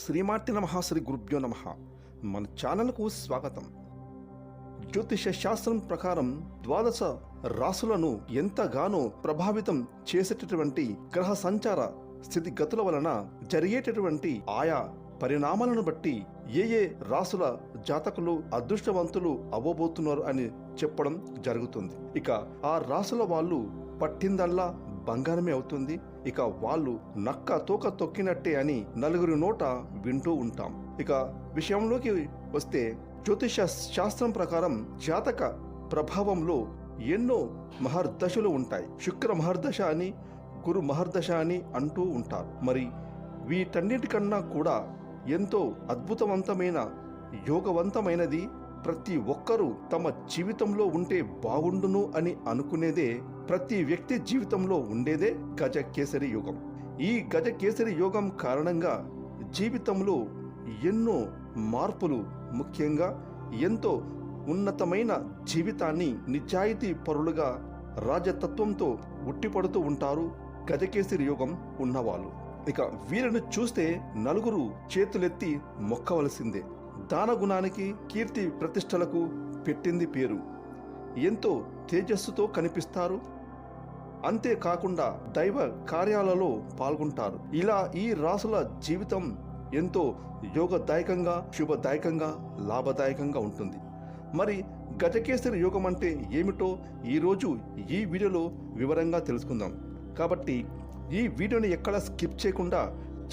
శ్రీమాటి నమ శ్రీ గురుభ్యో నమ. మన ఛానల్కు స్వాగతం. జ్యోతిష శాస్త్రం ప్రకారం ద్వాదశ రాసులను ఎంతగానో ప్రభావితం చేసేటటువంటి గ్రహ సంచార స్థితిగతుల వలన జరిగేటటువంటి ఆయా పరిణామాలను బట్టి ఏ ఏ రాసుల జాతకులు అదృష్టవంతులు అవ్వబోతున్నారు అని చెప్పడం జరుగుతుంది. ఇక ఆ రాసుల వాళ్ళు పట్టిందల్లా బంగారమే అవుతుంది. ఇక వాళ్ళు నక్క తోక తొక్కినట్టే అని నలుగురి నోట వింటూ ఉంటాం. ఇక విషయంలోకి వస్తే జ్యోతిష శాస్త్రం ప్రకారం జాతక ప్రభావంలో ఎన్నో మహర్దశలు ఉంటాయి. శుక్ర మహర్దశ అని గురు మహర్దశ అని అంటూ ఉంటారు. మరి వీటన్నిటికన్నా కూడా ఎంతో అద్భుతవంతమైన యోగవంతమైనది ప్రతి ఒక్కరూ తమ జీవితంలో ఉంటే బాగుండును అని అనుకునేదే ప్రతి వ్యక్తి జీవితంలో ఉండేదే గజ కేసరి యోగం. ఈ గజ కేసరి యోగం కారణంగా జీవితంలో ఎన్నో మార్పులు ముఖ్యంగా ఎంతో ఉన్నతమైన జీవితాన్ని నిజాయితీ పరులుగా రాజతత్వంతో ఉట్టిపడుతూ ఉంటారు గజకేసరి యోగం ఉన్నవాళ్ళు. ఇక వీరిని చూస్తే నలుగురు చేతులెత్తి మొక్కవలసిందే. దానగుణానికి కీర్తి ప్రతిష్టలకు పెట్టింది పేరు. ఎంతో తేజస్సుతో కనిపిస్తారు. అంతేకాకుండా దైవ కార్యాలలో పాల్గొంటారు. ఇలా ఈ రాసుల జీవితం ఎంతో యోగదాయకంగా శుభదాయకంగా లాభదాయకంగా ఉంటుంది. మరి గజకేసరి యోగం అంటే ఏమిటో ఈరోజు ఈ వీడియోలో వివరంగా తెలుసుకుందాం. కాబట్టి ఈ వీడియోని ఎక్కడ స్కిప్ చేయకుండా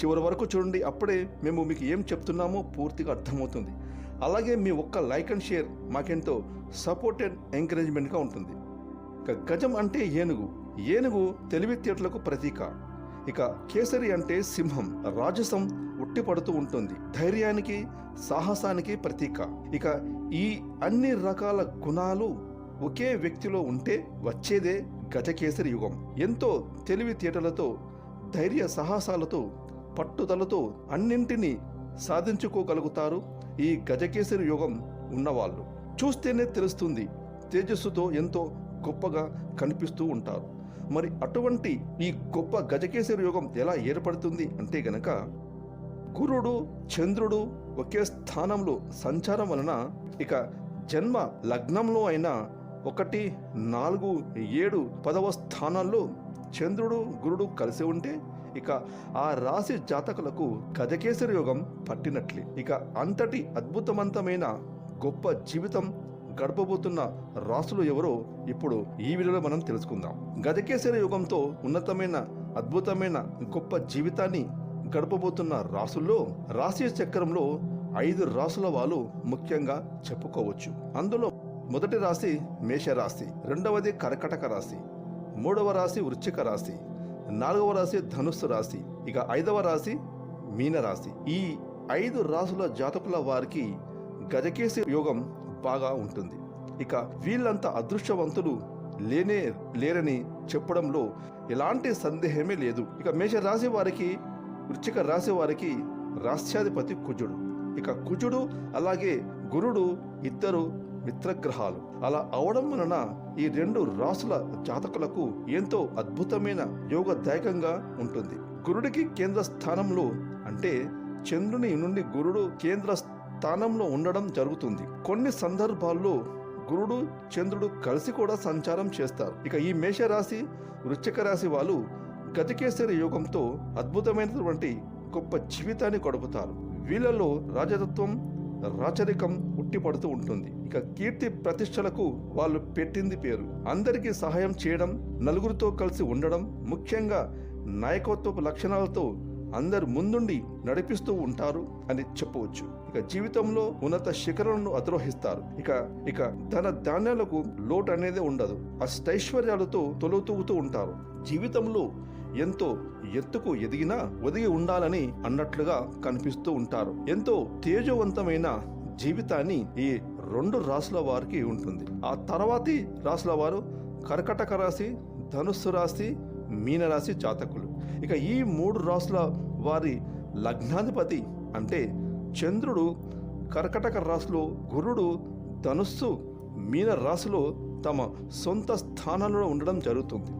చివరి వరకు చూడండి అప్పుడే మేము మీకు ఏం చెప్తున్నామో పూర్తిగా అర్థమవుతుంది. అలాగే మీ ఒక్క లైక్ అండ్ షేర్ మాకెంతో సపోర్ట్ అండ్ ఎంకరేజ్మెంట్గా ఉంటుంది. ఇక గజం అంటే ఏనుగు. ఏనుగు తెలివితేటలకు ప్రతీక. ఇక కేసరి అంటే సింహం. రాజసం ఉట్టిపడుతూ ఉంటుంది. ధైర్యానికి సాహసానికి ప్రతీక. ఇక ఈ అన్ని రకాల గుణాలు ఒకే వ్యక్తిలో ఉంటే వచ్చేదే గజకేసరి యుగం. ఎంతో తెలివితేటలతో ధైర్య సాహసాలతో పట్టుదలతో అన్నింటినీ సాధించుకోగలుగుతారు ఈ గజకేసరి యుగం ఉన్నవాళ్ళు. చూస్తేనే తెలుస్తుంది తేజస్సుతో ఎంతో గొప్పగా కనిపిస్తూ ఉంటారు. మరి అటువంటి ఈ గొప్ప గజకేసరి యోగం ఎలా ఏర్పడుతుంది అంటే గనక గురుడు చంద్రుడు ఒకే స్థానంలో సంచారం వలన ఇక జన్మ లగ్నంలో అయినా ఒకటి నాలుగు ఏడు పదవ స్థానాల్లో చంద్రుడు గురుడు కలిసి ఉంటే ఇక ఆ రాశి జాతకులకు గజకేసరి యోగం పట్టినట్లే. ఇక అంతటి అద్భుతవంతమైన గొప్ప జీవితం గడపబోతున్న రాసులు ఎవరో ఇప్పుడు ఈ వీడియోలో మనం తెలుసుకుందాం. గజకేసరి యుగంతో ఉన్నతమైన అద్భుతమైన గొప్ప జీవితాన్ని గడపబోతున్న రాసుల్లో రాశి చక్రంలో ఐదు రాసుల వాళ్ళు ముఖ్యంగా చెప్పుకోవచ్చు. అందులో మొదటి రాశి మేషరాశి రెండవది కర్కటక రాశి మూడవ రాశి వృశ్చిక రాశి నాలుగవ రాశి ధనుస్సు రాశి. ఇక ఐదవ రాశి మీనరాశి ఈ ఐదు రాసుల జాతకుల వారికి గజకేసి యోగం బాగా ఉంటుంది. ఇక వీళ్ళంత అదృష్టవంతులు లేనే లేరని చెప్పడంలో ఎలాంటి సందేహమే లేదు. ఇక మేష రాశి వారికి వృచ్చిక రాశి వారికి రాష్ట్రాధిపతి కుజుడు. ఇక కుజుడు అలాగే గురుడు ఇద్దరు మిత్రగ్రహాలు. అలా అవడం వలన ఈ రెండు రాసుల జాతకులకు ఎంతో అద్భుతమైన యోగదాయకంగా ఉంటుంది. గురుడికి కేంద్ర స్థానంలో అంటే చంద్రుని నుండి గురుడు కేంద్ర స్థానంలో ఉండడం జరుగుతుంది. కొన్ని సందర్భాల్లో గురుడు చంద్రుడు కలిసి కూడా సంచారం చేస్తారు. ఇక ఈ మేషరాశి వృశ్చిక రాశి వాళ్ళు గతికేశ్వర యోగంతో అద్భుతమైనటువంటి గొప్ప జీవితాన్ని గడుపుతారు. వీళ్ళలో రాజతత్వం రాచరికం ఉట్టిపడుతూ ఉంటుంది. ఇక కీర్తి ప్రతిష్టలకు వాళ్ళు పెట్టింది పేరు. అందరికీ సహాయం చేయడం నలుగురితో కలిసి ఉండడం ముఖ్యంగా నాయకత్వపు లక్షణాలతో అందరు ముందుండి నడిపిస్తూ ఉంటారు అని చెప్పవచ్చు. ఇక జీవితంలో ఉన్నత శిఖరాలను అధిరోహిస్తారు. ఇక ఇక ధన ధాన్యాలకు లోటు అనేది ఉండదు. అష్టైశ్వర్యాలతో తొలుతూగుతూ ఉంటారు. జీవితంలో ఎంతో ఎత్తుకు ఎదిగినా ఒదిగి ఉండాలని అన్నట్లుగా కనిపిస్తూ ఉంటారు. ఎంతో తేజవంతమైన జీవితాన్ని ఈ రెండు రాసుల వారికి ఉంటుంది. ఆ తర్వాతి రాసుల వారు కర్కటక రాశి ధనుస్సు రాశి మీనరాశి జాతకులు. ఇక ఈ మూడు రాసుల వారి లగ్నాధిపతి అంటే చంద్రుడు కర్కటక రాశిలో గురుడు ధనుస్సు మీన రాశిలో తమ సొంత స్థానంలో ఉండడం జరుగుతుంది.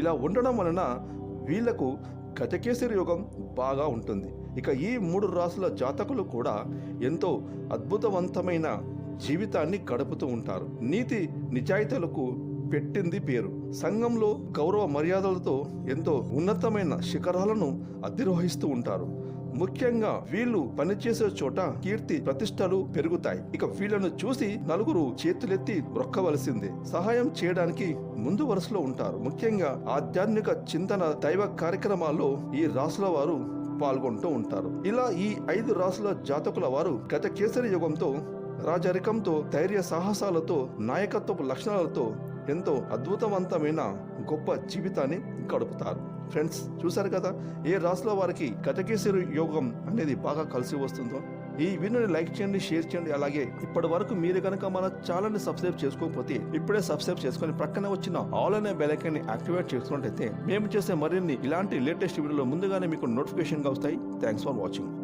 ఇలా ఉండడం వలన వీళ్ళకు గజకేసరి యోగం బాగా ఉంటుంది. ఇక ఈ మూడు రాసుల జాతకులు కూడా ఎంతో అద్భుతవంతమైన జీవితాన్ని గడుపుతూ ఉంటారు. నీతి నిజాయితీలకు పెట్టింది పేరు. సంఘంలో గౌరవ మర్యాదలతో ఎంతో ఉన్నతమైన శిఖరాలను అధిరోహిస్తూ ఉంటారు. ముఖ్యంగా వీళ్ళు పనిచేసే చోట కీర్తి ప్రతిష్టలు పెరుగుతాయి. ఇక వీళ్ళను చూసి నలుగురు చేతులెత్తి రొక్కవలసిందే. సహాయం చేయడానికి ముందు వరుసలో ఉంటారు. ముఖ్యంగా ఆధ్యాత్మిక చింతన దైవ కార్యక్రమాల్లో ఈ రాసుల వారు పాల్గొంటూ ఉంటారు. ఇలా ఈ ఐదు రాసుల జాతకుల వారు గత కేసరి యుగంతో రాజరికంతో ధైర్య సాహసాలతో నాయకత్వపు లక్షణాలతో ఎంతో అద్భుతవంతమైన గొప్ప జీవితాన్ని గడుపుతారు. ఫ్రెండ్స్ చూశారు కదా? ఏ రాశిలో వారికి గతకేసరి యోగం అనేది బాగా కలిసి వస్తుందో? ఈ వీడియోని లైక్ చేయండి షేర్ చేయండి. అలాగే ఇప్పటి వరకు మీరు కనుక మన ఛానల్ని సబ్స్క్రైబ్ చేసుకోకపోతే ఇప్పుడే సబ్స్క్రైబ్ చేసుకొని ప్రక్కనే వచ్చిన ఆల్ అనే బెల్ యాక్టివేట్ చేసుకున్నట్టయితే మేము చేసే మరిన్ని ఇలాంటి లేటెస్ట్ వీడియోలు ముందుగానే మీకు నోటిఫికేషన్గా వస్తాయి. Thanks for watching.